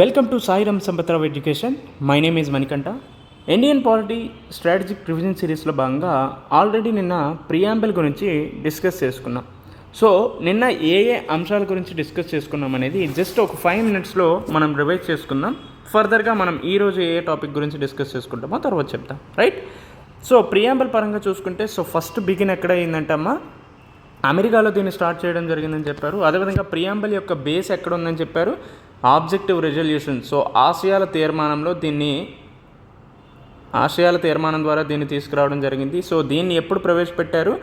Welcome to Sairam Sampathrao education my name is Manikanta Indian polity strategic revision సిరీస్లో భాగంగా already నిన్న preamble గురించి discuss చేసుకున్నాం. So నిన్న ఏ ఏ అంశాల గురించి డిస్కస్ చేసుకున్నాం అనేది జస్ట్ ఒక ఫైవ్ మినిట్స్లో మనం రివైజ్ చేసుకుందాం. ఫర్దర్గా మనం ఈరోజు ఏ టాపిక్ గురించి డిస్కస్ చేసుకుంటామో తర్వాత చెప్తాం. రైట్ సో ప్రియాంబల్ పరంగా చూసుకుంటే సో ఫస్ట్ బిగిన్ ఎక్కడ అయిందంటమ్మా అమెరికాలో దీన్ని స్టార్ట్ చేయడం జరిగిందని చెప్పారు. అదేవిధంగా ప్రియాంబల్ యొక్క బేస్ ఎక్కడ ఉందని చెప్పారు. Objective resolution. సో ఆసియాల తీర్మానంలో దీన్ని ఆశయాల తీర్మానం ద్వారా దీన్ని తీసుకురావడం జరిగింది. సో దీన్ని ఎప్పుడు ప్రవేశపెట్టారు?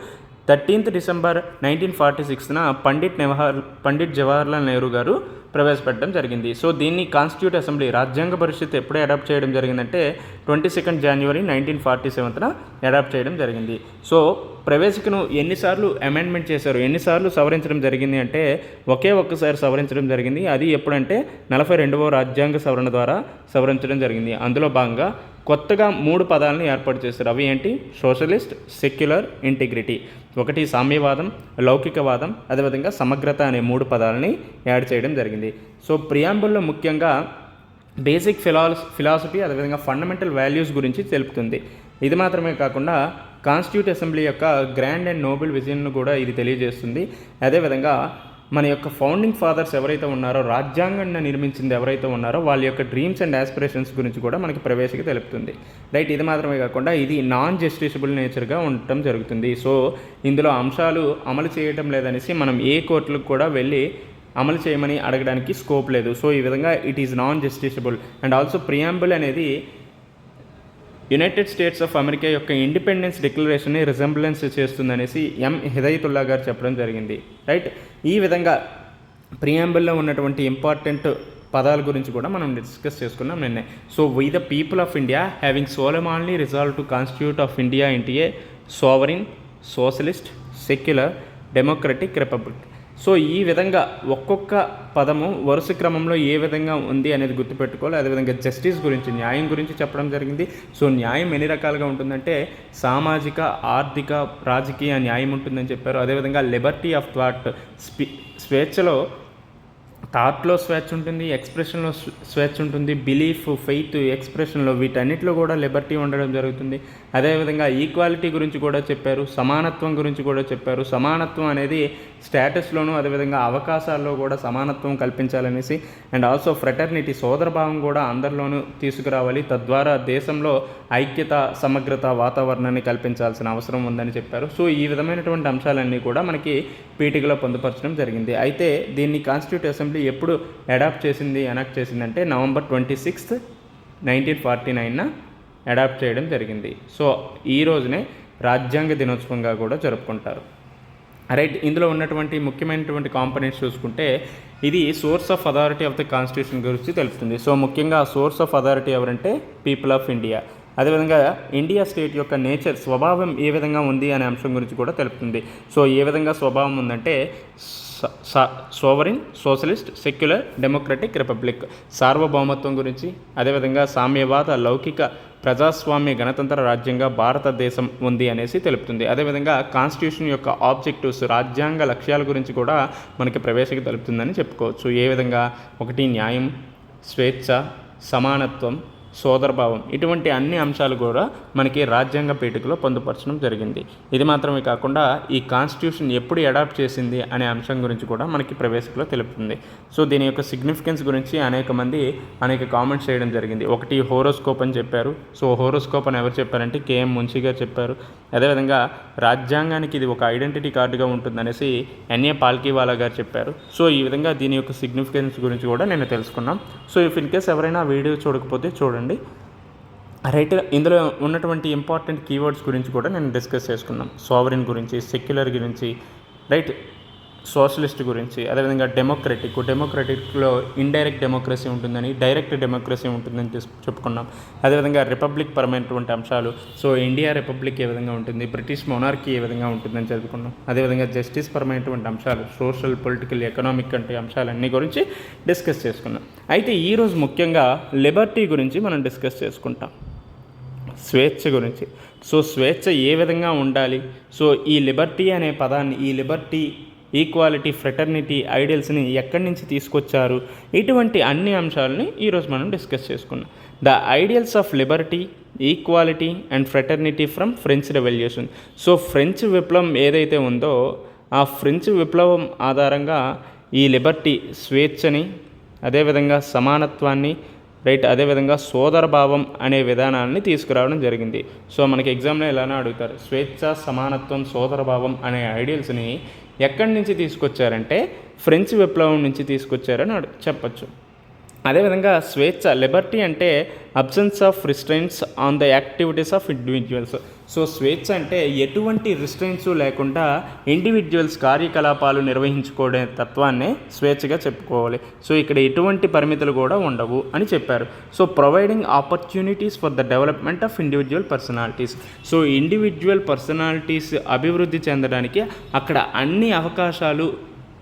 థర్టీన్త్ డిసెంబర్ నైన్టీన్ ఫార్టీ సిక్స్న పండిట్ నెవహర్ పండిట్ జవహర్లాల్ నెహ్రూ గారు ప్రవేశపెట్టడం జరిగింది. సో దీన్ని కాన్స్టిట్యూట్ అసెంబ్లీ రాజ్యాంగ పరిషత్ ఎప్పుడు అడాప్ట్ చేయడం జరిగిందంటే ట్వంటీ సెకండ్ జనవరి నైన్టీన్ ఫార్టీ సెవెంత్న అడాప్ట్ చేయడం జరిగింది. సో ప్రవేశికను ఎన్నిసార్లు అమెండ్మెంట్ చేశారు? ఎన్నిసార్లు సవరించడం జరిగింది అంటే ఒకే ఒక్కసారి సవరించడం జరిగింది. అది ఎప్పుడంటే నలభై రెండవ రాజ్యాంగ సవరణ ద్వారా సవరించడం జరిగింది. అందులో భాగంగా కొత్తగా మూడు పదాలను ఏర్పాటు చేశారు. అవి ఏంటి? Socialist secular integrity. ఒకటి సామ్యవాదం లౌకికవాదం అదేవిధంగా సమగ్రత అనే మూడు పదాలని యాడ్ చేయడం జరిగింది. సో ప్రియాంబుల్లో ముఖ్యంగా బేసిక్ ఫిలాస్ ఫిలాసఫీ అదేవిధంగా ఫండమెంటల్ వాల్యూస్ గురించి తెలుపుతుంది. ఇది మాత్రమే కాకుండా కాన్స్టిట్యూట్ అసెంబ్లీ యొక్క గ్రాండ్ అండ్ నోబెల్ విజన్ను కూడా ఇది తెలియజేస్తుంది. అదేవిధంగా మన యొక్క ఫౌండింగ్ ఫాదర్స్ ఎవరైతే ఉన్నారో రాజ్యాంగాన్ని నిర్మించింది ఎవరైతే ఉన్నారో వాళ్ళ యొక్క డ్రీమ్స్ అండ్ ఆస్పిరేషన్స్ గురించి కూడా మనకి ప్రవేశిక తెలుపుతుంది. రైట్ ఇది మాత్రమే కాకుండా ఇది నాన్ జస్టిసబుల్ నేచర్గా ఉండటం జరుగుతుంది. సో ఇందులో అంశాలు అమలు చేయటం లేదనేసి మనం ఏ కోర్టులకు కూడా వెళ్ళి అమలు చేయమని అడగడానికి స్కోప్ లేదు. సో ఈ విధంగా it is non justiciable and also preamble అనేది యునైటెడ్ స్టేట్స్ ఆఫ్ అమెరికా యొక్క ఇండిపెండెన్స్ డిక్లరేషన్ని రిజెంబ్లెన్స్ చేస్తుందనేసి ఎం హిదయతుల్లా గారు చెప్పడం జరిగింది. రైట్ ఈ విధంగా ప్రియాంబుల్లో ఉన్నటువంటి ఇంపార్టెంట్ పదాల గురించి కూడా మనం డిస్కస్ చేసుకున్నాం నిన్నే. So we the people of India having solemnly resolved to constitute of India into a sovereign socialist secular democratic republic so ఈ విధంగా ఒక్కొక్క పదము వరుస క్రమంలో ఏ విధంగా ఉంది అనేది గుర్తుపెట్టుకోవాలి. అదేవిధంగా జస్టిస్ గురించి న్యాయం గురించి చెప్పడం జరిగింది. సో న్యాయం ఎన్ని రకాలుగా ఉంటుందంటే సామాజిక ఆర్థిక రాజకీయ న్యాయం ఉంటుందని చెప్పారు. అదేవిధంగా లిబర్టీ ఆఫ్ థాట్ స్పీ స్వేచ్ఛలో థాట్లో స్వేచ్ఛ ఉంటుంది ఎక్స్ప్రెషన్లో స్వేచ్ఛ ఉంటుంది బిలీఫ్ ఫెయిత్ ఎక్స్ప్రెషన్లో వీటన్నిటిలో కూడా లిబర్టీ ఉండడం జరుగుతుంది. అదేవిధంగా ఈక్వాలిటీ గురించి కూడా చెప్పారు సమానత్వం గురించి కూడా చెప్పారు. సమానత్వం అనేది స్టేటస్లోనూ అదేవిధంగా అవకాశాల్లో కూడా సమానత్వం కల్పించాలనేసి అండ్ ఆల్సో ఫ్రెటర్నిటీ సోదరభావం కూడా అందరిలోనూ తీసుకురావాలి. తద్వారా దేశంలో ఐక్యత సమగ్రత వాతావరణాన్ని కల్పించాల్సిన అవసరం ఉందని చెప్పారు. సో ఈ విధమైనటువంటి అంశాలన్నీ కూడా మనకి పీఠికలో పొందుపరచడం జరిగింది. అయితే దీన్ని కాన్స్టిట్యూట్ అసెంబ్లీ ఎప్పుడు అడాప్ట్ చేసింది ఎనాక్ట్ చేసిందంటే November twenty sixth nineteen forty నైన్న adopt చేయడం జరిగింది. సో ఈ రోజునే రాజ్యాంగ దినోత్సవంగా కూడా జరుపుకుంటారు. రైట్ ఇందులో ఉన్నటువంటి ముఖ్యమైనటువంటి కాంపనెంట్స్ చూసుకుంటే ఇది source of authority of the constitution గురించి తెలుపుతుంది. సో ముఖ్యంగా సోర్స్ ఆఫ్ అథారిటీ ఎవరంటే పీపుల్ ఆఫ్ ఇండియా. అదేవిధంగా ఇండియా స్టేట్ యొక్క నేచర్ స్వభావం ఏ విధంగా ఉంది అనే అంశం గురించి కూడా తెలుపుతుంది. సో ఏ విధంగా స్వభావం ఉందంటే sovereign socialist secular democratic republic. సార్వభౌమత్వం గురించి అదేవిధంగా సామ్యవాద లౌకిక ప్రజాస్వామ్య గణతంత్ర రాజ్యంగా భారతదేశం ఉంది అనేసి తెలుపుతుంది. అదేవిధంగా కాన్స్టిట్యూషన్ యొక్క ఆబ్జెక్టివ్స్ రాజ్యాంగ లక్ష్యాల గురించి కూడా మనకి ప్రవేశిక తెలుపుతుందని చెప్పుకోవచ్చు. ఏ విధంగా? ఒకటి న్యాయం స్వేచ్ఛ సమానత్వం సోదరభావం. ఇటువంటి అన్ని అంశాలు కూడా మనకి రాజ్యాంగ పీఠికలో పొందుపరచడం జరిగింది. ఇది మాత్రమే కాకుండా ఈ కాన్స్టిట్యూషన్ ఎప్పుడు అడాప్ట్ చేసింది అనే అంశం గురించి కూడా మనకి ప్రవేశికలో తెలుపుతుంది. సో దీని యొక్క సిగ్నిఫికెన్స్ గురించి అనేక మంది అనేక కామెంట్స్ చేయడం జరిగింది. ఒకటి హోరోస్కోప్ అని చెప్పారు. సో హోరోస్కోప్ అని ఎవరు చెప్పారంటే కేఎం మున్షి గారు చెప్పారు. అదేవిధంగా రాజ్యాంగానికి ఇది ఒక ఐడెంటిటీ కార్డుగా ఉంటుందనేసి ఎన్ఏ పాల్కీవాలా గారు చెప్పారు. సో ఈ విధంగా దీని యొక్క సిగ్నిఫికెన్స్ గురించి కూడా నేను తెలుసుకున్నాం. సో ఇఫ్ ఇన్ కేస్ ఎవరైనా వీడియో చూడకపోతే చూడండి. చూడండి. రైట్ ఇందులో ఉన్నటువంటి ఇంపార్టెంట్ కీవర్డ్స్ గురించి కూడా నేను డిస్కస్ చేసుకున్నాం సోవరిన్ గురించి సెక్యులర్ గురించి. రైట్ సోషలిస్ట్ గురించి అదేవిధంగా డెమోక్రటిక్ డెమోక్రటిక్లో ఇండైరెక్ట్ డెమోక్రసీ ఉంటుందని డైరెక్ట్ డెమోక్రసీ ఉంటుందని చెప్పుకున్నాం. అదేవిధంగా రిపబ్లిక్ పరమైనటువంటి అంశాలు సో ఇండియా రిపబ్లిక్ ఏ విధంగా ఉంటుంది బ్రిటిష్ మొనార్కీ ఏ విధంగా ఉంటుందని చదువుకున్నాం అదేవిధంగా జస్టిస్ పరమైనటువంటి అంశాలు సోషల్ పొలిటికల్ ఎకనామిక్ అంటే అంశాలన్నీ గురించి డిస్కస్ చేసుకున్నాం. అయితే ఈరోజు ముఖ్యంగా లిబర్టీ గురించి మనం డిస్కస్ చేసుకుంటాం. స్వేచ్ఛ గురించి. సో స్వేచ్ఛ ఏ విధంగా ఉండాలి? సో ఈ లిబర్టీ అనే పదాన్ని ఈ లిబర్టీ ఈక్వాలిటీ ఫ్రెటర్నిటీ ఐడియల్స్ని ఎక్కడి నుంచి తీసుకొచ్చారు? ఇటువంటి అన్ని అంశాలని ఈరోజు మనం డిస్కస్ చేసుకున్నాం. The ideals of liberty equality and fraternity from French revolution. So French విప్లవం ఏదైతే ఉందో ఆ ఫ్రెంచ్ విప్లవం ఆధారంగా ఈ లిబర్టీ స్వేచ్ఛని అదేవిధంగా సమానత్వాన్ని రైట్ అదేవిధంగా సోదరభావం అనే విధానాన్ని తీసుకురావడం జరిగింది. సో మనకి ఎగ్జామ్లో ఎలానో అడుగుతారు? స్వేచ్ఛ సమానత్వం సోదరభావం అనే ఐడియల్స్ని ఎక్కడి నుంచి తీసుకొచ్చారంటే ఫ్రెంచ్ విప్లవం నుంచి తీసుకొచ్చారని చెప్పచ్చు. అదేవిధంగా స్వేచ్ఛ లిబర్టీ అంటే absence of restraints on the activities of individuals so స్వేచ్ఛ అంటే ఎటువంటి రిస్ట్రైన్స్ లేకుండా ఇండివిజువల్స్ కార్యకలాపాలు నిర్వహించుకోవడే తత్వాన్నే స్వేచ్ఛగా చెప్పుకోవాలి. సో ఇక్కడ ఎటువంటి పరిమితులు కూడా ఉండవు అని చెప్పారు. So providing opportunities for the development of individual personalities so individual personalities అభివృద్ధి చెందడానికి అక్కడ అన్ని అవకాశాలు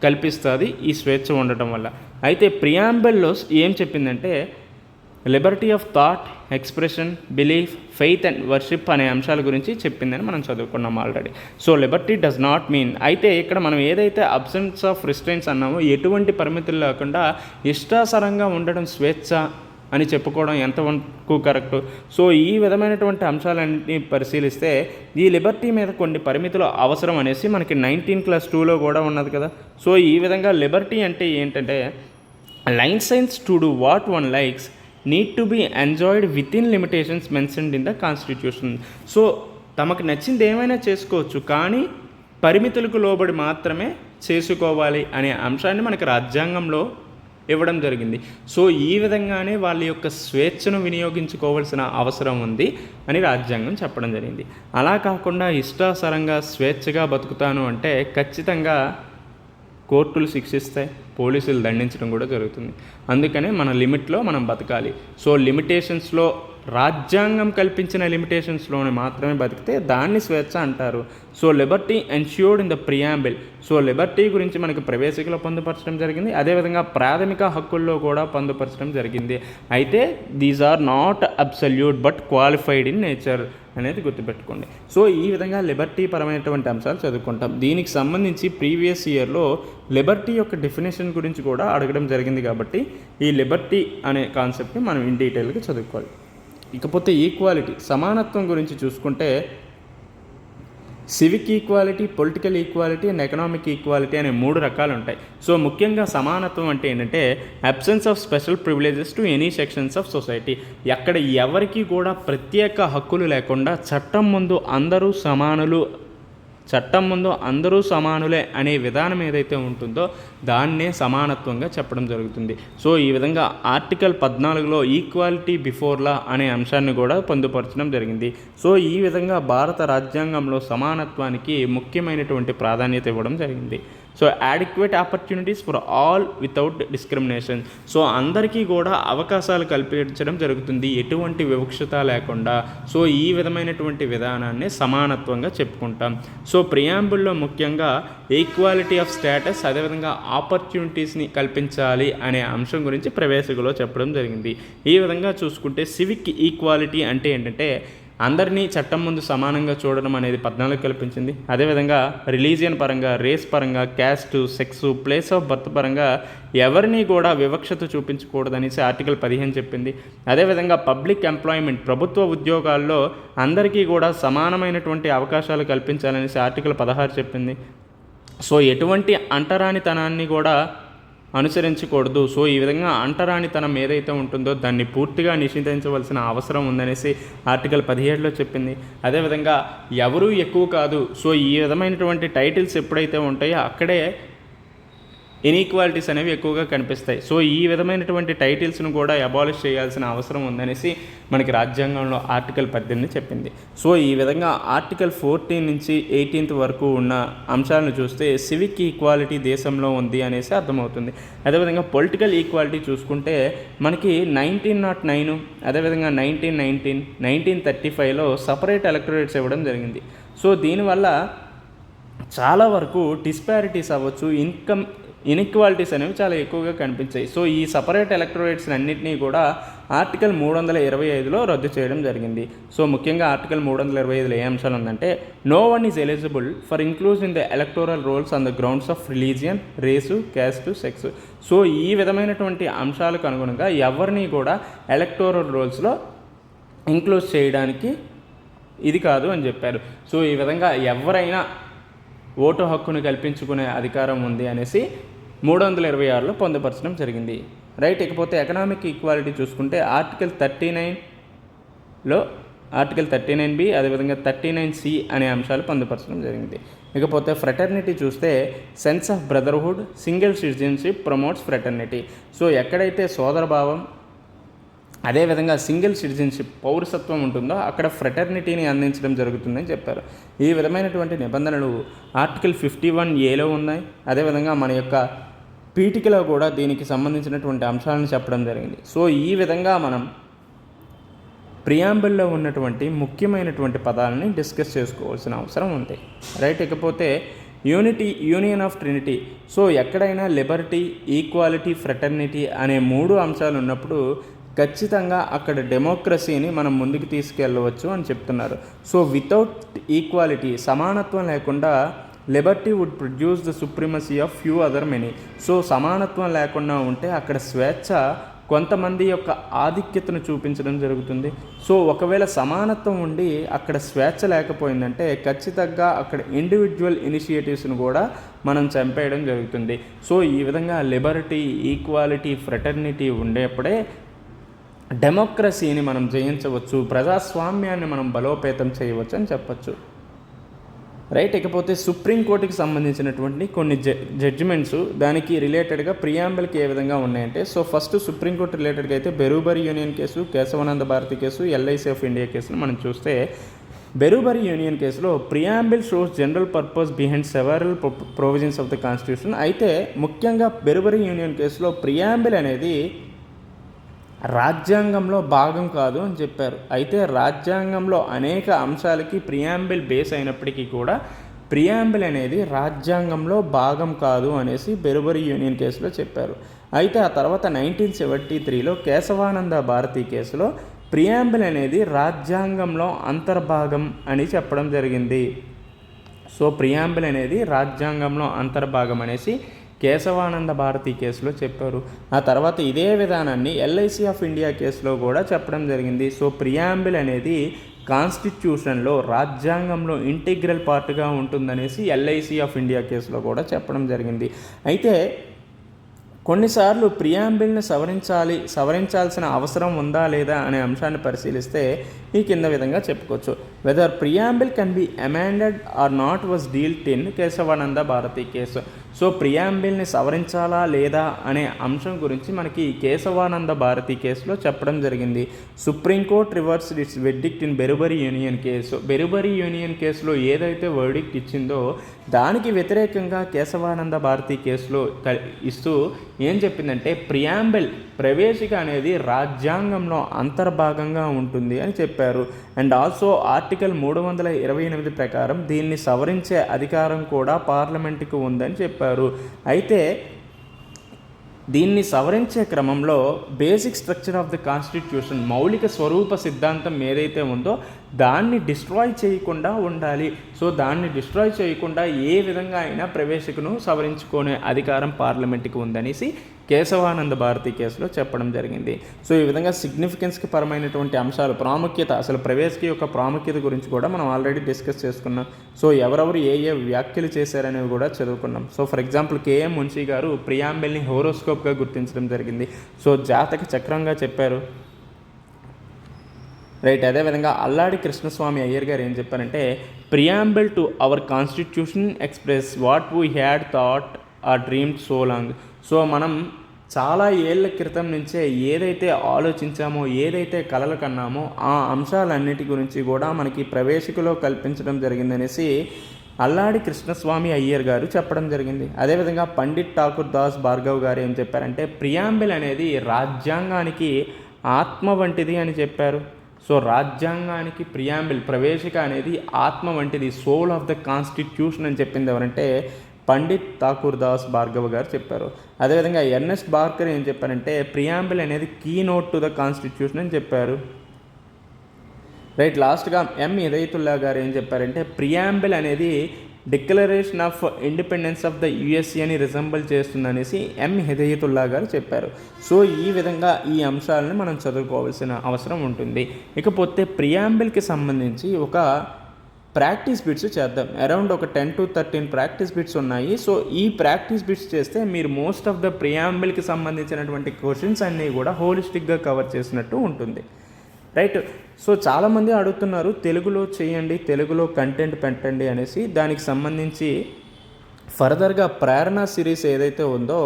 కల్పిస్తుంది ఈ స్వేచ్ఛ ఉండటం వల్ల. అయితే ప్రియాంబెల్లో ఏం చెప్పిందంటే liberty of thought expression belief faith and worship అనే అంశాల గురించి చెప్పిందని మనం చదువుకున్నాం already so liberty does not mean అయితే ఇక్కడ మనం ఏదైతే అబ్సెన్స్ ఆఫ్ రిస్ట్రెయిన్స్ అన్నామో ఎటువంటి పరిమితులు లేకుండా ఇష్టాసరంగా ఉండడం స్వేచ్ఛ అని చెప్పుకోవడం ఎంతవరకు కరెక్ట్ సో ఈ విధమైనటువంటి అంశాలన్నీ పరిశీలిస్తే ఈ లిబర్టీ మీద కొన్ని పరిమితులు అవసరం అనేసి మనకి నైన్టీన్ క్లాస్ టూలో కూడా ఉన్నది కదా. సో ఈ విధంగా లిబర్టీ అంటే ఏంటంటే licence to do what one likes need to be enjoyed within limitations mentioned in the constitution so తమకు నచ్చింది ఏమైనా చేసుకోవచ్చు కానీ పరిమితులకు లోబడి మాత్రమే చేసుకోవాలి అనే అంశాన్ని మనకు రాజ్యాంగంలో ఇవ్వడం జరిగింది. సో ఈ విధంగానే వాళ్ళ యొక్క స్వేచ్ఛను వినియోగించుకోవాల్సిన అవసరం ఉంది అని రాజ్యాంగం చెప్పడం జరిగింది. అలా కాకుండా ఇష్టాసరంగా స్వేచ్ఛగా బతుకుతాను అంటే ఖచ్చితంగా కోర్టులు శిక్షిస్తాయి పోలీసులు దండించడం కూడా జరుగుతుంది. అందుకనే మన లిమిట్లో మనం బతకాలి. సో లిమిటేషన్స్లో రాజ్యాంగం కల్పించిన లిమిటేషన్స్లోనే మాత్రమే బతికితే దాన్ని స్వేచ్ఛ అంటారు. So liberty ensured in the preamble so liberty గురించి మనకి ప్రవేశికలో పొందుపరచడం జరిగింది. అదేవిధంగా ప్రాథమిక హక్కుల్లో కూడా పొందుపరచడం జరిగింది. అయితే these are not absolute but qualified in nature అనేది గుర్తుపెట్టుకోండి. సో ఈ విధంగా లిబర్టీ పరమైనటువంటి అంశాలు చదువుకుంటాం. దీనికి సంబంధించి ప్రీవియస్ ఇయర్లో లిబర్టీ యొక్క డెఫినేషన్ గురించి కూడా అడగడం జరిగింది కాబట్టి ఈ లిబర్టీ అనే కాన్సెప్ట్ని మనం ఇన్ డీటెయిల్గా చదువుకోవాలి. ఇకపోతే ఈక్వాలిటీ సమానత్వం గురించి చూసుకుంటే civic equality political equality and economic equality అనే మూడు రకాలు ఉంటాయి సో ముఖ్యంగా సమానత్వం అంటే ఏంటంటే absence of special privileges to any sections of society ఎక్కడ ఎవరికి కూడా ప్రత్యేక హక్కులు లేకుండా చట్టం ముందు అందరూ సమానులు చట్టం ముందు అందరూ సమానులే అనే విధానం ఏదైతే ఉంటుందో దాన్నే సమానత్వంగా చెప్పడం జరుగుతుంది. సో ఈ విధంగా ఆర్టికల్ పద్నాలుగులో ఈక్వాలిటీ బిఫోర్ లా అనే అంశాన్ని కూడా పొందుపరచడం జరిగింది. సో ఈ విధంగా భారత రాజ్యాంగంలో సమానత్వానికి ముఖ్యమైనటువంటి ప్రాధాన్యత ఇవ్వడం జరిగింది. So adequate opportunities for all without discrimination so అందరికీ కూడా అవకాశాలు కల్పించడం జరుగుతుంది. ఎటువంటి వివక్షత లేకుండా. సో ఈ విధమైనటువంటి విధానాన్ని సమానత్వంగా చెప్పుకుంటాం. సో ప్రియాంబుల్లో ముఖ్యంగా ఈక్వాలిటీ ఆఫ్ స్టేటస్ అదేవిధంగా ఆపర్చునిటీస్ని కల్పించాలి అనే అంశం గురించి ప్రవేశకులో చెప్పడం జరిగింది. ఈ విధంగా చూసుకుంటే సివిక్ ఈక్వాలిటీ అంటే ఏంటంటే అందరినీ చట్టం ముందు సమానంగా చూడడం అనేది పద్నాలుగు కల్పించింది. అదేవిధంగా రిలీజియన్ పరంగా రేస్ పరంగా caste sex place of birth పరంగా ఎవరిని కూడా వివక్షత చూపించకూడదనేసి ఆర్టికల్ పదిహేను చెప్పింది. అదేవిధంగా పబ్లిక్ ఎంప్లాయ్మెంట్ ప్రభుత్వ ఉద్యోగాల్లో అందరికీ కూడా సమానమైనటువంటి అవకాశాలు కల్పించాలనేసి ఆర్టికల్ పదహారు చెప్పింది. సో ఎటువంటి అంటరానితనాన్ని కూడా అనుసరించకూడదు. సో ఈ విధంగా అంటరానితనం ఏదైతే ఉంటుందో దాన్ని పూర్తిగా నిషేధించవలసిన అవసరం ఉందనేసి ఆర్టికల్ పదిహేడులో చెప్పింది. అదేవిధంగా ఎవరూ ఎక్కువ కాదు. సో ఈ విధమైనటువంటి టైటిల్స్ ఎప్పుడైతే ఉంటాయో అక్కడే ఇన్ఈక్వాలిటీస్ అనేవి ఎక్కువగా కనిపిస్తాయి. సో ఈ విధమైనటువంటి టైటిల్స్ను కూడా అబాలిష్ చేయాల్సిన అవసరం ఉందనేసి మనకి రాజ్యాంగంలో ఆర్టికల్ పద్దెనిమిది చెప్పింది. సో ఈ విధంగా ఆర్టికల్ ఫోర్టీన్ నుంచి ఎయిటీన్త్ వరకు ఉన్న అంశాలను చూస్తే సివిక్ ఈక్వాలిటీ దేశంలో ఉంది అనేసి అర్థమవుతుంది. అదేవిధంగా పొలిటికల్ ఈక్వాలిటీ చూసుకుంటే మనకి నైన్టీన్ నాట్ నైన్ అదేవిధంగా నైన్టీన్ నైన్టీన్ నైన్టీన్ థర్టీ ఫైవ్లో సపరేట్ ఎలక్టరేట్స్ ఇవ్వడం జరిగింది. సో దీనివల్ల చాలా వరకు డిస్పారిటీస్ అవ్వచ్చు ఇన్కమ్ ఇన్ఈక్వాలిటీస్ అనేవి చాలా ఎక్కువగా కనిపించాయి. సో ఈ సపరేట్ ఎలక్ట్రోరేట్స్ అన్నింటినీ కూడా ఆర్టికల్ మూడు వందల ఇరవై ఐదులో రద్దు చేయడం జరిగింది. సో ముఖ్యంగా ఆర్టికల్ మూడు వందల ఇరవై ఐదులో ఏ అంశాలు ఉందంటే no one is eligible for inclusion in the electoral rolls on the grounds of religion race caste sex so ఈ విధమైనటువంటి అంశాలకు అనుగుణంగా ఎవరిని కూడా ఎలక్టోరల్ రోల్స్లో ఇంక్లూజ్ చేయడానికి ఇది కాదు అని చెప్పారు. సో ఈ విధంగా ఎవరైనా ఓటు హక్కును కల్పించుకునే అధికారం ఉంది అనేసి మూడు వందల ఇరవై ఆరులో పొందుపరచడం జరిగింది. రైట్ ఇకపోతే ఎకనామిక్ ఈక్వాలిటీ చూసుకుంటే ఆర్టికల్ థర్టీ నైన్లో ఆర్టికల్ థర్టీ నైన్ బి అదేవిధంగా థర్టీ నైన్ సి అనే అంశాలు పొందుపరచడం జరిగింది. ఇకపోతే ఫ్రెటర్నిటీ చూస్తే sense of brotherhood single citizenship promotes fraternity. So ఎక్కడైతే సోదరభావం అదేవిధంగా సింగిల్ సిటిజన్షిప్ పౌరసత్వం ఉంటుందో అక్కడ ఫ్రెటర్నిటీని అందించడం జరుగుతుందని చెప్పారు. ఈ విధమైనటువంటి నిబంధనలు ఆర్టికల్ ఫిఫ్టీ వన్ ఏలో ఉన్నాయి. అదేవిధంగా మన యొక్క పీఠికలో కూడా దీనికి సంబంధించినటువంటి అంశాలను చెప్పడం జరిగింది. సో ఈ విధంగా మనం ప్రియాంబుల్లో ఉన్నటువంటి ముఖ్యమైనటువంటి పదాలని డిస్కస్ చేసుకోవాల్సిన అవసరం ఉంది. రైట్? ఇకపోతే unity union of trinity. So ఎక్కడైనా లిబర్టీ ఈక్వాలిటీ ఫ్రెటర్నిటీ అనే మూడు అంశాలు ఉన్నప్పుడు ఖచ్చితంగా అక్కడ డెమోక్రసీని మనం ముందుకు తీసుకెళ్ళవచ్చు అని చెప్తున్నారు. సో వితౌట్ ఈక్వాలిటీ సమానత్వం లేకుండా liberty would produce the supremacy of few other many so సమానత్వం లేకుండా ఉంటే అక్కడ స్వేచ్ఛ కొంతమంది యొక్క ఆధిక్యతను చూపించడం జరుగుతుంది. సో ఒకవేళ సమానత్వం ఉండి అక్కడ స్వేచ్ఛ లేకపోయిందంటే ఖచ్చితంగా అక్కడ ఇండివిజువల్ ఇనిషియేటివ్స్ను కూడా మనం చంపేయడం జరుగుతుంది. సో ఈ విధంగా లిబర్టీ ఈక్వాలిటీ ఫ్రెటర్నిటీ ఉండేప్పుడే డెమోక్రసీని మనం జయించవచ్చు ప్రజాస్వామ్యాన్ని మనం బలోపేతం చేయవచ్చు అని చెప్పచ్చు. రైట్? ఇకపోతే సుప్రీంకోర్టుకి సంబంధించినటువంటి కొన్ని జ జడ్జిమెంట్స్ దానికి రిలేటెడ్గా ప్రియాంబల్కి ఏ విధంగా ఉన్నాయంటే సో ఫస్ట్ సుప్రీంకోర్టు రిలేటెడ్గా అయితే Berubari union case Kesavananda Bharati case LIC of India కేసును మనం చూస్తే బెరూబరి యూనియన్ కేసులో preamble shows general purpose behind several provisions of the constitution అయితే ముఖ్యంగా బెరూబరి యూనియన్ కేసులో ప్రియాంబిల్ అనేది రాజ్యాంగంలో భాగం కాదు అని చెప్పారు. అయితే రాజ్యాంగంలో అనేక అంశాలకి ప్రియాంబిల్ బేస్ అయినప్పటికీ కూడా ప్రియాంబిల్ అనేది రాజ్యాంగంలో భాగం కాదు అనేసి బెరుబరి యూనియన్ కేసులో చెప్పారు. అయితే ఆ తర్వాత నైన్టీన్ సెవెంటీ త్రీలో కేశవానంద భారతి కేసులో ప్రియాంబిల్ అనేది రాజ్యాంగంలో అంతర్భాగం అని చెప్పడం జరిగింది. సో ప్రియాంబిల్ అనేది రాజ్యాంగంలో అంతర్భాగం అనేసి కేశవానంద భారతి కేసులో చెప్పారు. ఆ తర్వాత ఇదే విధానాన్ని ఎల్ఐసి ఆఫ్ ఇండియా కేసులో కూడా చెప్పడం జరిగింది. సో ప్రియాంబిల్ అనేది కాన్స్టిట్యూషన్లో రాజ్యాంగంలో ఇంటిగ్రల్ పార్ట్గా ఉంటుందనేసి ఎల్ఐసి ఆఫ్ ఇండియా కేసులో కూడా చెప్పడం జరిగింది. అయితే కొన్నిసార్లు ప్రియాంబిల్ని సవరించాలి సవరించాల్సిన అవసరం ఉందా లేదా అనే అంశాన్ని పరిశీలిస్తే ఈ కింద విధంగా చెప్పుకోవచ్చు. Whether preamble can be amended or not was dealt in Kesavananda Bharati case so ప్రియాంబిల్ని సవరించాలా లేదా అనే అంశం గురించి మనకి కేశవానంద భారతి కేసులో చెప్పడం జరిగింది. Supreme court reverse its verdict in Berubari union case Berubari union కేసులో ఏదైతే వర్డిక్ట్ ఇచ్చిందో దానికి వ్యతిరేకంగా కేశవానంద భారతి కేసులో ఇస్తూ ఏం చెప్పిందంటే ప్రియాంబిల్ ప్రవేశిక అనేది రాజ్యాంగంలో అంతర్భాగంగా ఉంటుంది అని చెప్పారు. అండ్ ఆల్సో ఆర్టికల్ మూడు వందల ఇరవై ఎనిమిది ప్రకారం దీన్ని సవరించే అధికారం కూడా పార్లమెంటుకు ఉందని చెప్పారు. అయితే దీన్ని సవరించే క్రమంలో basic structure of the constitution మౌలిక స్వరూప సిద్ధాంతం ఏదైతే ఉందో దాన్ని డిస్ట్రాయ్ చేయకుండా ఉండాలి. సో దాన్ని డిస్ట్రాయ్ చేయకుండా ఏ విధంగా అయినా ప్రవేశకును సవరించుకునే అధికారం పార్లమెంట్కి ఉందనేసి కేశవానంద భారతి కేసులో చెప్పడం జరిగింది. సో ఈ విధంగా సిగ్నిఫికెన్స్కి పరమైనటువంటి అంశాలు ప్రాముఖ్యత అసలు ప్రవేశకి యొక్క ప్రాముఖ్యత గురించి కూడా మనం ఆల్రెడీ డిస్కస్ చేసుకున్నాం. సో ఎవరెవరు ఏ ఏ వ్యాఖ్యలు చేశారనేవి కూడా చదువుకున్నాం. So for example KM Munshi గారు ప్రియాంబెల్ని హోరోస్కోప్గా గుర్తించడం జరిగింది. సో జాతక చక్రంగా చెప్పారు. రైట్ అదేవిధంగా అల్లాడి కృష్ణస్వామి అయ్యర్ గారు ఏం చెప్పారంటే preamble to our constitution express what we had thought or dream so long so మనం చాలా ఏళ్ళ క్రితం నుంచే ఏదైతే ఆలోచించామో ఏదైతే కలలు కన్నామో ఆ అంశాలన్నిటి గురించి కూడా మనకి ప్రవేశికలో కల్పించడం జరిగిందనేసి అల్లాడి కృష్ణస్వామి అయ్యర్ గారు చెప్పడం జరిగింది. అదేవిధంగా పండిట్ ఠాకూర్ దాస్ భార్గవ్ గారు ఏం చెప్పారంటే ప్రియాంబిల్ అనేది రాజ్యాంగానికి ఆత్మ వంటిది అని చెప్పారు. సో రాజ్యాంగానికి ప్రియాంబిల్ ప్రవేశిక అనేది ఆత్మ వంటిది సోల్ ఆఫ్ ద కాన్స్టిట్యూషన్ అని చెప్పింది ఎవరంటే పండిత్ ఠాకూర్ దాస్ భార్గవ్ గారు చెప్పారు. అదేవిధంగా ఎన్ఎస్ భార్కర్ ఏం చెప్పారంటే ప్రియాంబిల్ అనేది key note to the constitution అని చెప్పారు. రైట్ లాస్ట్గా ఎం ఇదయతుల్లా గారు ఏం చెప్పారంటే ప్రియాంబిల్ అనేది declaration of independence of the USA అని రిజంబుల్ చేస్తుందనేసి ఎం హిదయతుల్లా గారు చెప్పారు. సో ఈ విధంగా ఈ అంశాలను మనం చదువుకోవాల్సిన అవసరం ఉంటుంది. ఇకపోతే ప్రియాంబిల్కి సంబంధించి ఒక ప్రాక్టీస్ బిట్స్ చేద్దాం. అరౌండ్ ఒక ten to thirteen practice bits ఉన్నాయి. సో ఈ ప్రాక్టీస్ బిట్స్ చేస్తే మీరు మోస్ట్ ఆఫ్ ద ప్రియాంబిల్కి సంబంధించినటువంటి క్వశ్చన్స్ అన్నీ కూడా హోలిస్టిక్గా కవర్ చేసినట్టు ఉంటుంది. రైట్ సో చాలామంది అడుగుతున్నారు తెలుగులో చేయండి తెలుగులో కంటెంట్ పెట్టండి అనేసి. దానికి సంబంధించి ఫర్దర్గా ప్రేరణ సిరీస్ ఏదైతే ఉందో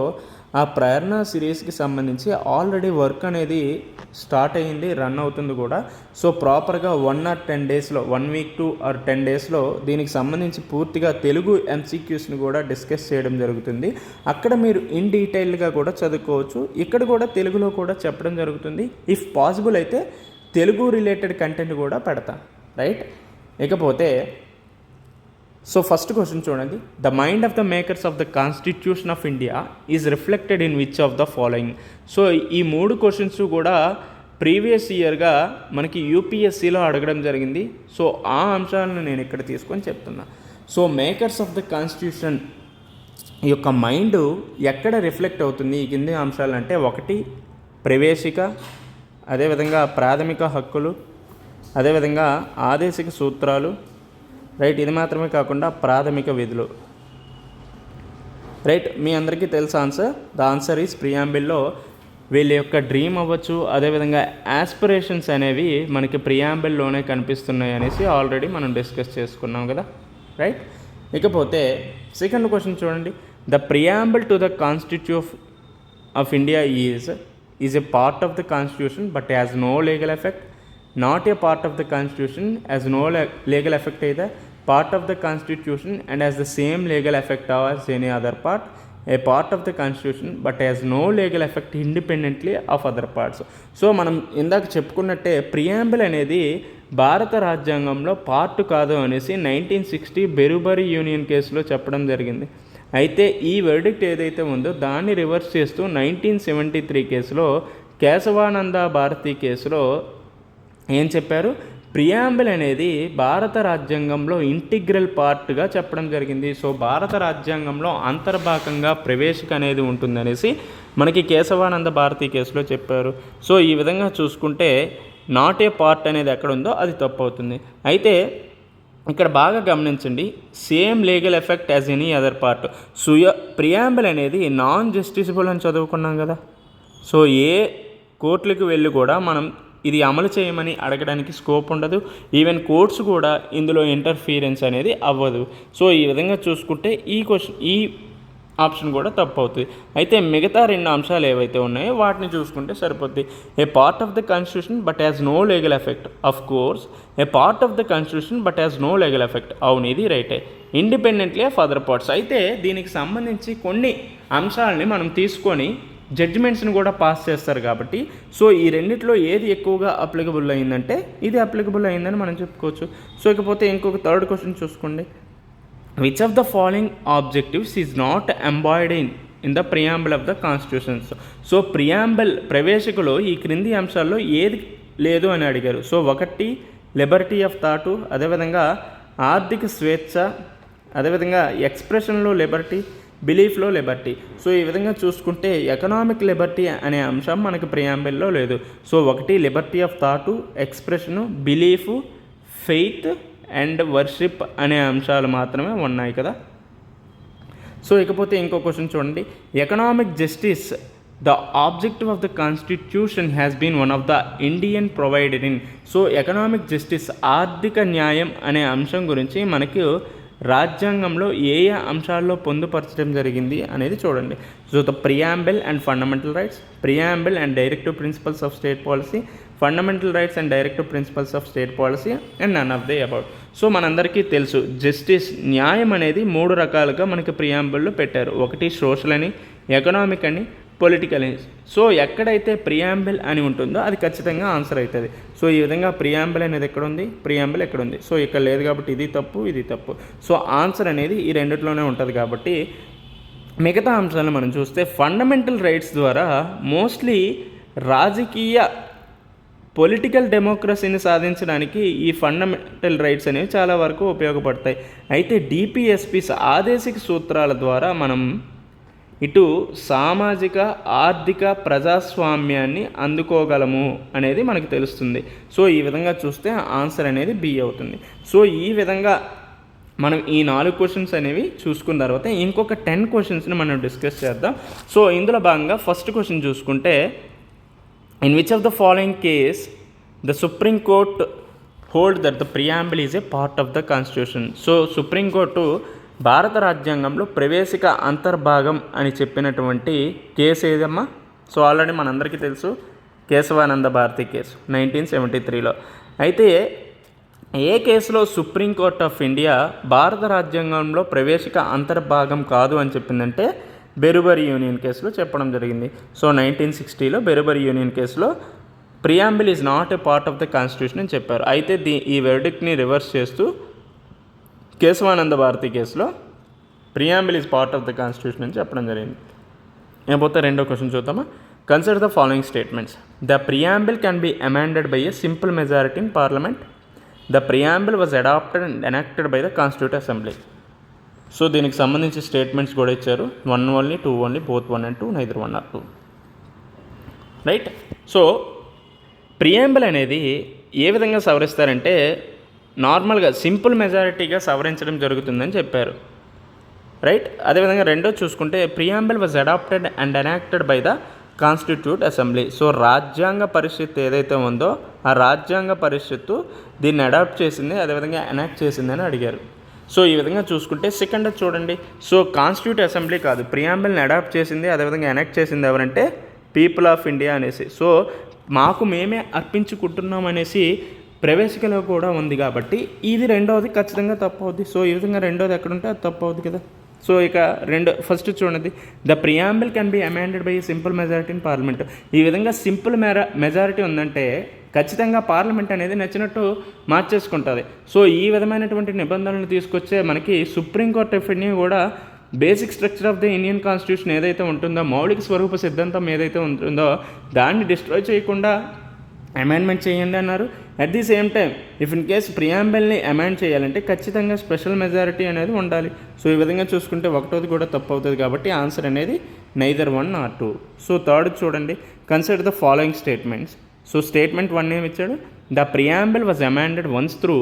ఆ ప్రేరణ సిరీస్కి సంబంధించి ఆల్రెడీ వర్క్ అనేది స్టార్ట్ అయ్యింది రన్ అవుతుంది కూడా. సో ప్రాపర్గా వన్ ఆర్ టెన్ డేస్లో one week to or ten డేస్లో దీనికి సంబంధించి పూర్తిగా తెలుగు ఎంసీక్యూస్ని కూడా డిస్కస్ చేయడం జరుగుతుంది. అక్కడ మీరు ఇన్ డీటెయిల్గా కూడా చదువుకోవచ్చు. ఇక్కడ కూడా తెలుగులో కూడా చెప్పడం జరుగుతుంది. ఇఫ్ పాసిబుల్ అయితే తెలుగు రిలేటెడ్ కంటెంట్ కూడా పెడతా రైట్ ఇకపోతే సో ఫస్ట్ క్వశ్చన్ చూడండి. The mind of the makers of the constitution of India is reflected in which of the following so ఈ మూడు క్వశ్చన్స్ కూడా ప్రీవియస్ ఇయర్గా మనకి యూపీఎస్సిలో అడగడం జరిగింది. సో ఆ అంశాలను నేను ఇక్కడ తీసుకొని చెప్తున్నా. So makers of the constitution యొక్క మైండ్ ఎక్కడ రిఫ్లెక్ట్ అవుతుంది? ఈ కింది అంశాలు అంటే ఒకటి ప్రవేశిక అదేవిధంగా ప్రాథమిక హక్కులు అదేవిధంగా ఆదేశిక సూత్రాలు రైట్ ఇది మాత్రమే కాకుండా ప్రాథమిక విధులు. రైట్ మీ అందరికీ తెలుసు ఆన్సర్ ద ఆన్సర్ ఈస్ ప్రియాంబిల్లో వీళ్ళ యొక్క డ్రీమ్ అవ్వచ్చు అదేవిధంగా యాస్పిరేషన్స్ అనేవి మనకి ప్రియాంబిల్లోనే కనిపిస్తున్నాయి అనేసి ఆల్రెడీ మనం డిస్కస్ చేసుకున్నాం కదా. రైట్ ఇకపోతే సెకండ్ క్వశ్చన్ చూడండి. The preamble to the constitution of India is is a part of the constitution but has no legal effect not a part of the constitution as no legal effect అయితే part of the constitution and as the same legal effect ours any other part a part of the constitution but as no legal effect independently of other parts so మనం ఇందాక చెప్పుకున్నట్టే preamble అనేది భారత రాజ్యాంగంలో part కాదు అనేసి nineteen sixty బెరుబరి union కేసులో చెప్పడం జరిగింది. అయితే ఈ వెర్డిక్ట్ ఏదైతే ఉందో దాన్ని రివర్స్ చేస్తూ నైన్టీన్ సెవెంటీ త్రీ కేసులో కేశవానంద భారతి కేసులో ఏం చెప్పారు? ప్రియాంబుల్ అనేది భారత రాజ్యాంగంలో ఇంటిగ్రల్ పార్ట్గా చెప్పడం జరిగింది. సో భారత రాజ్యాంగంలో అంతర్భాగంగా ప్రవేశిక అనేది ఉంటుందనేసి మనకి కేశవానంద భారతి కేసులో చెప్పారు. సో ఈ విధంగా చూసుకుంటే నాట్ ఏ పార్ట్ అనేది ఎక్కడ ఉందో అది తప్పు అవుతుంది అయితే ఇక్కడ బాగా గమనించండి. Same legal effect as any other part సుయ preamble అనేది నాన్ జస్టిసబుల్ అని చదువుకున్నాం కదా. సో ఏ కోర్టులకు వెళ్ళి కూడా మనం ఇది అమలు చేయమని అడగడానికి స్కోప్ ఉండదు. ఈవెన్ కోర్ట్స్ కూడా ఇందులో ఇంటర్ఫీరెన్స్ అనేది అవ్వదు. సో ఈ విధంగా చూసుకుంటే ఈ క్వశ్చన్ ఈ ఆప్షన్ కూడా తప్పు అవుతుంది అయితే మిగతా రెండు అంశాలు ఏవైతే ఉన్నాయో వాటిని చూసుకుంటే సరిపోద్ది. A part of the constitution but as no legal effect of course a part of the constitution but as no legal effect అవును ఇది రైటే. ఇండిపెండెంట్లీ ఆఫ్ అదర్ పార్ట్స్ అయితే దీనికి సంబంధించి కొన్ని అంశాలని మనం తీసుకొని జడ్జిమెంట్స్ని కూడా పాస్ చేస్తారు కాబట్టి. సో ఈ రెండిట్లో ఏది ఎక్కువగా అప్లికబుల్ అయిందంటే ఇది అప్లికబుల్ అయిందని మనం చెప్పుకోవచ్చు. సో ఇకపోతే ఇంకొక థర్డ్ క్వశ్చన్ చూసుకోండి. Which of the following objectives is not embodied in in the preamble of the constitutions so preamble ప్రవేశకులు ఈ క్రింది అంశాల్లో ఏది లేదు అని అడిగారు. సో ఒకటి లిబర్టీ ఆఫ్ థాటు అదేవిధంగా ఆర్థిక స్వేచ్ఛ. అదేవిధంగా ఎక్స్ప్రెషన్లో లిబర్టీ బిలీఫ్లో లిబర్టీ. సో ఈ విధంగా చూసుకుంటే ఎకనామిక్ లిబర్టీ అనే అంశం మనకి ప్రియాంబిల్లో లేదు. సో ఒకటి liberty of thought expression belief faith and worship అనే అంశాలు మాత్రమే ఉన్నాయి కదా. సో ఇకపోతే ఇంకో క్వశ్చన్ చూడండి. Economic justice the objective of the constitution has been one of the Indian provided in. So economic justice ఆర్థిక న్యాయం అనే అంశం గురించి మనకు రాజ్యాంగంలో ఏ ఏ అంశాల్లో పొందుపరచడం జరిగింది అనేది చూడండి. So the preamble and fundamental rights preamble and directive principles of state policy fundamental rights and directive principles of state policy and none of the above so మనందరికీ తెలుసు జస్టిస్ న్యాయం అనేది మూడు రకాలుగా మనకి ప్రియాంబుల్లో పెట్టారు. ఒకటి సోషల్ అని ఎకనామిక్ అని పొలిటికల్ సో ఎక్కడైతే ప్రియాంబిల్ అని ఉంటుందో అది ఖచ్చితంగా ఆన్సర్ అవుతుంది. సో ఈ విధంగా ప్రియాంబిల్ అనేది ఎక్కడ ఉంది ప్రియాంబిల్ ఎక్కడ ఉంది సో ఇక్కడ లేదు కాబట్టి ఇది తప్పు ఇది తప్పు. సో ఆన్సర్ అనేది ఈ రెండిట్లోనే ఉంటుంది కాబట్టి మిగతా అంశాలను మనం చూస్తే ఫండమెంటల్ రైట్స్ ద్వారా మోస్ట్లీ రాజకీయ పొలిటికల్ డెమోక్రసీని సాధించడానికి ఈ ఫండమెంటల్ రైట్స్ అనేవి చాలా వరకు ఉపయోగపడతాయి. అయితే డిపిఎస్పిస్ ఆదేశిక సూత్రాల ద్వారా మనం ఇటు సామాజిక ఆర్థిక ప్రజాస్వామ్యాన్ని అందుకోగలము అనేది మనకు తెలుస్తుంది. సో ఈ విధంగా చూస్తే ఆన్సర్ అనేది బి అవుతుంది. సో ఈ విధంగా మనం ఈ నాలుగు క్వశ్చన్స్ అనేవి చూసుకున్న తర్వాత ఇంకొక టెన్ క్వశ్చన్స్ని మనం డిస్కస్ చేద్దాం. సో ఇందులో భాగంగా ఫస్ట్ క్వశ్చన్ చూసుకుంటే in which of the following case the supreme court hold that the preamble is a part of the constitution so supreme court భారత రాజ్యాంగంలో ప్రవేశిక అంతర్భాగం అని చెప్పినటువంటి కేసు ఏదమ్మా? సో ఆల్రెడీ మనందరికీ తెలుసు Kesavananda Bharati case nineteen seventy త్రీలో అయితే ఏ కేసులో సుప్రీంకోర్ట్ ఆఫ్ ఇండియా భారత రాజ్యాంగంలో ప్రవేశిక అంతర్భాగం కాదు అని చెప్పిందంటే బెరుబరి యూనియన్ కేసులో చెప్పడం జరిగింది. సో నైన్టీన్ సిక్స్టీలో బెరుబరి యూనియన్ కేసులో preamble is not a part of the constitution అని చెప్పారు. అయితే దీ ఈ వెర్డిక్ట్ని రివర్స్ చేస్తూ కేశవానంద భారతి కేసులో preamble is part of the constitution అని చెప్పడం జరిగింది. ఏకపోతే రెండో క్వశ్చన్ చూద్దామా? Consider the following statements the preamble can be amended by a simple majority in parliament the preamble was adopted and enacted by the constituent assembly so దీనికి సంబంధించి statements కూడా ఇచ్చారు. One only two only both one and two neither one or two right so preamble అనేది ఏ విధంగా సవరిస్తారంటే నార్మల్గా simple మెజారిటీగా సవరించడం జరుగుతుందని చెప్పారు. రైట్? అదేవిధంగా రెండో చూసుకుంటే preamble was adopted and enacted by the constituent assembly so రాజ్యాంగ పరిషత్ ఏదైతే ఉందో ఆ రాజ్యాంగ పరిషత్తు దీన్ని అడాప్ట్ చేసింది అదేవిధంగా ఎనాక్ట్ చేసింది అని అడిగారు. సో ఈ విధంగా చూసుకుంటే సెకండ్ చూడండి. సో కాన్స్టిట్యూట్ అసెంబ్లీ కాదు ప్రియాంబిల్ని అడాప్ట్ చేసింది అదేవిధంగా ఎనాక్ట్ చేసింది ఎవరంటే పీపుల్ ఆఫ్ ఇండియా అనేసి. సో మాకు మేమే అర్పించుకుంటున్నాం అనేసి ప్రవేశికలో కూడా ఉంది కాబట్టి ఇది రెండవది ఖచ్చితంగా తప్పు అవుద్ది సో ఈ విధంగా రెండోది ఎక్కడుంటే అది తప్పు అవుద్ది కదా. సో ఇక రెండు ఫస్ట్ చూడండి. The preamble can be amended by simple majority in parliament ఈ విధంగా సింపుల్ మెరా మెజారిటీ ఉందంటే ఖచ్చితంగా పార్లమెంట్ అనేది నచ్చినట్టు మార్చేసుకుంటుంది. సో ఈ విధమైనటువంటి నిబంధనలు తీసుకొచ్చే మనకి సుప్రీంకోర్టు ఆఫ్ కూడా basic structure of the Indian constitution ఏదైతే ఉంటుందో మౌలిక స్వరూప సిద్ధాంతం ఏదైతే ఉంటుందో దాన్ని డిస్ట్రాయ్ చేయకుండా అమెండ్మెంట్ చేయండి అన్నారు. At the same time if in case ప్రియాంబెల్ని amend చేయాలంటే ఖచ్చితంగా స్పెషల్ మెజారిటీ అనేది ఉండాలి. సో ఈ విధంగా చూసుకుంటే ఒకటోది కూడా తప్పు అవుతుంది కాబట్టి ఆన్సర్ అనేది neither one or two so third చూడండి. Consider the following statements so statement one ఏమి ఇచ్చాడు? The preamble was amended once through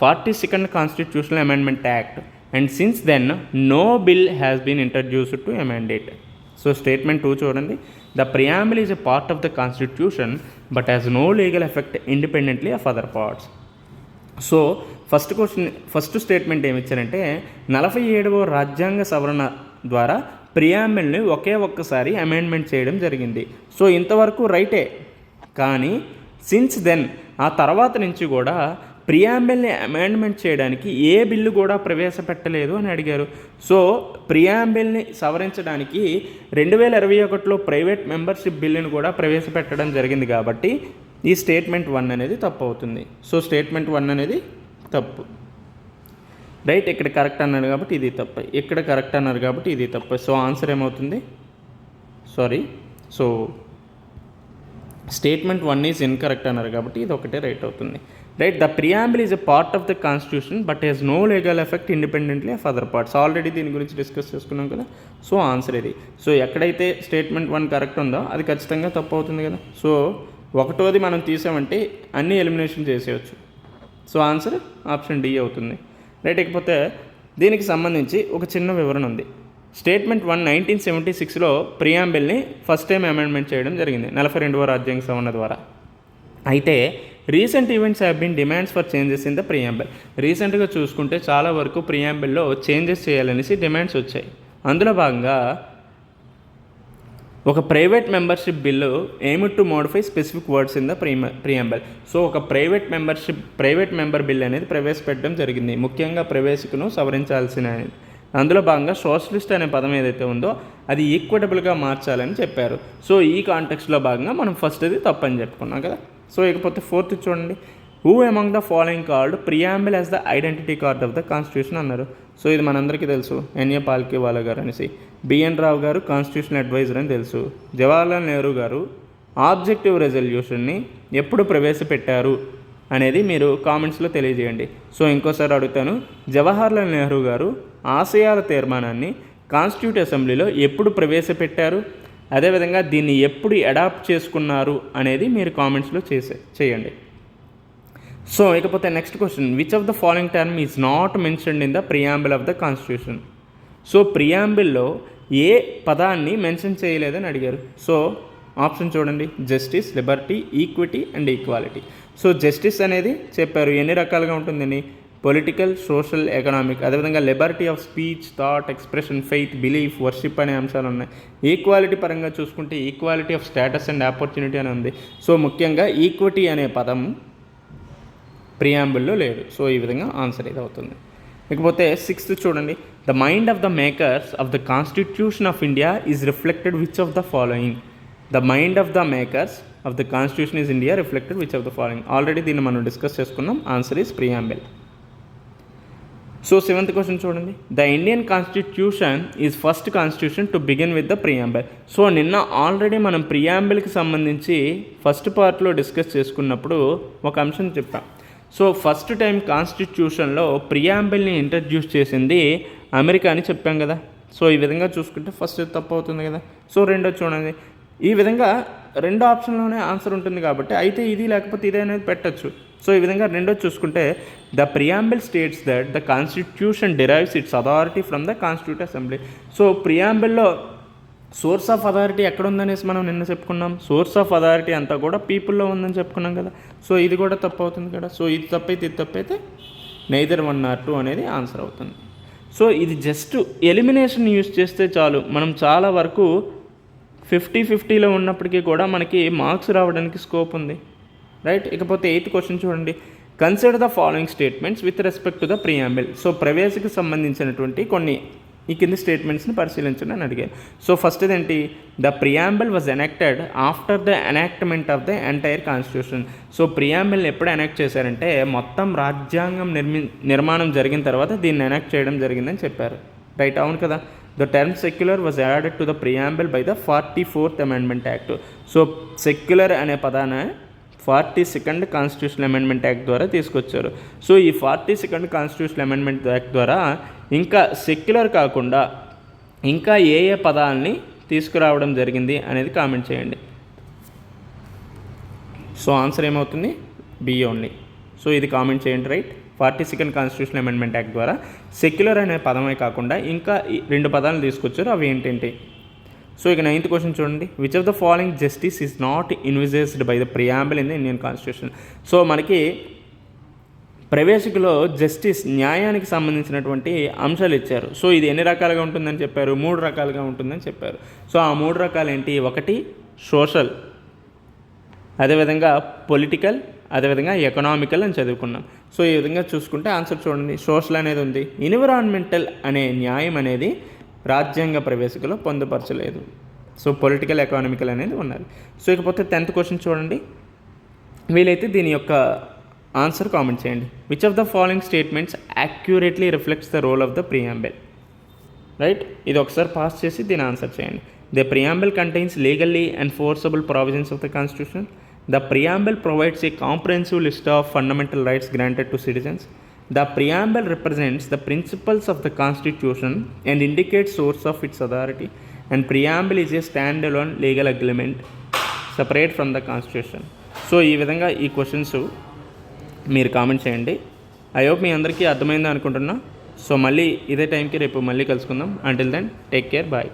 forty second constitutional amendment act and since then no bill has been introduced to amend it so statement two చూడండి. The preamble is a part of the constitution but has no legal effect independently of other parts so first question first statement ఏమి ఇచ్చారంటే నలభై ఏడవ రాజ్యాంగ సవరణ ద్వారా ప్రియాంబిల్ని ఒకే ఒక్కసారి amendment చేయడం జరిగింది. సో ఇంతవరకు రైటే. కానీ సిన్స్ దెన్ ఆ తర్వాత నుంచి కూడా ప్రియాంబిల్ని అమెండ్మెంట్ చేయడానికి ఏ బిల్లు కూడా ప్రవేశపెట్టలేదు అని అడిగారు. సో ప్రియాంబిల్ని సవరించడానికి రెండు వేల ఇరవై ఒకటిలో ప్రైవేట్ మెంబర్షిప్ బిల్లును కూడా ప్రవేశపెట్టడం జరిగింది కాబట్టి ఈ స్టేట్మెంట్ వన్ అనేది తప్పు అవుతుంది. సో స్టేట్మెంట్ వన్ అనేది తప్పు. రైట్ ఇక్కడ కరెక్ట్ అన్నారు కాబట్టి ఇది తప్పు. ఇక్కడ కరెక్ట్ అన్నారు కాబట్టి ఇది తప్పు. సో ఆన్సర్ ఏమవుతుంది? Sorry. So statement one is incorrect అన్నారు కాబట్టి ఇది ఒకటే రైట్ అవుతుంది. Right the preamble is a part of the constitution but has no legal effect independently of other parts already దీని గురించి డిస్కస్ చేసుకున్నాం కదా సో ఆన్సర్ ఇది. సో ఎక్కడైతే స్టేట్మెంట్ వన్ కరెక్ట్ ఉందో అది ఖచ్చితంగా తప్పు అవుతుంది కదా. సో ఒకటోది మనం తీసామంటే అన్ని ఎలిమినేషన్ చేసేయచ్చు. సో ఆన్సర్ ఆప్షన్ డి అవుతుంది. రైట్ ఇకపోతే దీనికి సంబంధించి ఒక చిన్న వివరణ ఉంది. స్టేట్మెంట్ వన్ నైన్టీన్ సెవెంటీ సిక్స్లో ప్రియాంబిల్ని ఫస్ట్ టైం అమెండ్మెంట్ చేయడం జరిగింది. నలభై రెండవ రాజ్యాంగ సవరణ ద్వారా. అయితే recent events have been demands for changes in the preamble రీసెంట్గా చూసుకుంటే చాలా వరకు ప్రియాంబిల్లో చేంజెస్ చేయాలనేసి డిమాండ్స్ వచ్చాయి. అందులో భాగంగా ఒక private membership bill aim to modify specific words in the ప్రీమ preamble so ఒక private membership private member bill అనేది ప్రవేశపెట్టడం జరిగింది. ముఖ్యంగా ప్రవేశకును సవరించాల్సిన అందులో భాగంగా సోషలిస్ట్ అనే పదం ఏదైతే ఉందో అది ఈక్వటబుల్గా మార్చాలని చెప్పారు. సో ఈ కాంటెక్స్లో భాగంగా మనం ఫస్ట్ అది తప్పని చెప్పుకున్నాం కదా. సో ఇకపోతే ఫోర్త్ చూడండి. Who among the following called preamble as the identity card of the constitution అన్నారు. సో ఇది మనందరికీ తెలుసు. ఎన్ఏ పాల్కే వాళ్ళ గారు అనేసి. బిఎన్ రావు గారు కాన్స్టిట్యూషన్ అడ్వైజర్ అని తెలుసు. జవహర్లాల్ నెహ్రూ గారు ఆబ్జెక్టివ్ రెజల్యూషన్ని ఎప్పుడు ప్రవేశపెట్టారు అనేది మీరు కామెంట్స్లో తెలియజేయండి. సో ఇంకోసారి అడుగుతాను. జవహర్లాల్ నెహ్రూ గారు ఆశయాల తీర్మానాన్ని కాన్స్టిట్యూట్ అసెంబ్లీలో ఎప్పుడు ప్రవేశపెట్టారు? అదేవిధంగా దీన్ని ఎప్పుడు అడాప్ట్ చేసుకున్నారు అనేది మీరు కామెంట్స్లో చేసే చేయండి. సో ఇకపోతే next question which of the following term is not mentioned in the preamble of the constitution so ప్రియాంబిల్లో ఏ పదాన్ని మెన్షన్ చేయలేదని అడిగారు. సో ఆప్షన్ చూడండి. Justice liberty equity and equality so justice అనేది చెప్పారు. ఎన్ని రకాలుగా ఉంటుందండి? పొలిటికల్ సోషల్ ఎకనామిక్ అదేవిధంగా liberty of speech thought expression faith belief worship అనే అంశాలు ఉన్నాయి. ఈక్వాలిటీ పరంగా చూసుకుంటే equality of status and opportunity అని ఉంది. సో ముఖ్యంగా ఈక్విటీ అనే పదం ప్రియాంబుల్లో లేదు. సో ఈ విధంగా ఆన్సర్ ఇది అవుతుంది ఇకపోతే సిక్స్త్ చూడండి. The mind of the makers of the constitution of India is reflected which of the following the mind of the makers of the constitution is India reflected which of the following already దీన్ని మనం discuss చేసుకున్నాం. Answer is preamble so seventh question చూడండి. The Indian constitution is first constitution to begin with the preamble so నిన్న already మనం ప్రియాంబెల్కి సంబంధించి first పార్ట్లో discuss చేసుకున్నప్పుడు ఒక అంశం చెప్తాం సో ఫస్ట్ టైం కాన్స్టిట్యూషన్లో ప్రియాంబిల్ని ఇంట్రడ్యూస్ చేసింది అమెరికా అని చెప్పాం కదా. సో ఈ విధంగా చూసుకుంటే ఫస్ట్ తప్పు అవుతుంది కదా. సో రెండో చూడండి. ఈ విధంగా రెండు ఆప్షన్లోనే ఆన్సర్ ఉంటుంది కాబట్టి అయితే ఇది లేకపోతే ఇది అనేది పెట్టచ్చు. సో ఈ విధంగా రెండో చూసుకుంటే the preamble states that the constitution derives its authority from the constitute assembly so ప్రియాంబిల్లో source of authority ఎక్కడ ఉందనేసి మనం నిన్న చెప్పుకున్నాం. సోర్స్ ఆఫ్ అథారిటీ అంతా కూడా పీపుల్లో ఉందని చెప్పుకున్నాం కదా. సో ఇది కూడా తప్పు అవుతుంది కదా. సో ఇది తప్పైతే ఇది తప్పైతే నైదర్ వన్ ఆర్ టూ అనేది ఆన్సర్ అవుతుంది. సో ఇది జస్ట్ ఎలిమినేషన్ యూస్ చేస్తే చాలు. మనం చాలా వరకు ఫిఫ్టీ ఫిఫ్టీలో ఉన్నప్పటికీ కూడా మనకి మార్క్స్ రావడానికి స్కోప్ ఉంది. రైట్? ఇకపోతే ఎయిత్ క్వశ్చన్ చూడండి. Consider the following statements with respect to the preamble so ప్రవేశకు సంబంధించినటువంటి కొన్ని ఈ కింది స్టేట్మెంట్స్ని పరిశీలించండి అని అడిగారు సో ఫస్ట్ ఏంటి? The preamble was enacted after the enactment of the entire constitution so preamble ఎప్పుడు ఎనాక్ట్ చేశారంటే మొత్తం రాజ్యాంగం నిర్మి నిర్మాణం జరిగిన తర్వాత దీన్ని ఎనాక్ట్ చేయడం జరిగిందని చెప్పారు. రైట్ అవును కదా. The term secular was added to the preamble by the forty fourth amendment act so secular అనే పదాన forty second constitution amendment act ద్వారా తీసుకొచ్చారు. సో ఈ forty second constitution amendment act ద్వారా ఇంకా సెక్యులర్ కాకుండా ఇంకా ఏ ఏ పదాలని తీసుకురావడం జరిగింది అనేది కామెంట్ చేయండి. సో ఆన్సర్ ఏమవుతుంది? బి ఓన్లీ సో ఇది కామెంట్ చేయండి right forty second constitution amendment act ద్వారా సెక్యులర్ అనే పదమే కాకుండా ఇంకా ఈ రెండు పదాలు తీసుకొచ్చారు. అవి ఏంటంటే సో ఇక నైన్త్ క్వశ్చన్ చూడండి. Which of the following justice is not envisaged by the preamble in the Indian constitution so మనకి ప్రవేశికలో జస్టిస్ న్యాయానికి సంబంధించినటువంటి అంశాలు ఇచ్చారు. సో ఇది ఎన్ని రకాలుగా ఉంటుందని చెప్పారు? మూడు రకాలుగా ఉంటుందని చెప్పారు. సో ఆ మూడు రకాలు ఏంటి? ఒకటి సోషల్ అదేవిధంగా పొలిటికల్ అదేవిధంగా ఎకనామికల్ అని చదువుకున్నాం. సో ఈ విధంగా చూసుకుంటే ఆన్సర్ చూడండి. సోషల్ అనేది ఉంది. ఎన్విరాన్మెంటల్ అనే న్యాయం అనేది రాజ్యాంగ ప్రవేశికలో పొందుపరచలేదు. సో పొలిటికల్ ఎకనామికల్ అనేది ఉన్నది. సో ఇకపోతే టెన్త్ క్వశ్చన్ చూడండి. వీలైతే దీని యొక్క ఆన్సర్ కామెంట్ చేయండి. Which of the following statements accurately reflects the role of the preamble right ఇది ఒకసారి పాస్ చేసి దీని ఆన్సర్ చేయండి. The preamble contains legally enforceable provisions of the constitution the preamble provides a comprehensive list of fundamental rights granted to citizens the preamble represents the principles of the constitution and indicate source of its authority and preamble is a stand alone legal agreement separate from the constitution so ఈ విధంగా ఈ questions మీరు comment చేయండి. I hope మీ అందరికీ అర్థమైంది అనుకుంటున్నా. So మళ్ళీ ఇదే టైంకి రేపు మళ్ళీ కలుసుకుందాం. Until then take care bye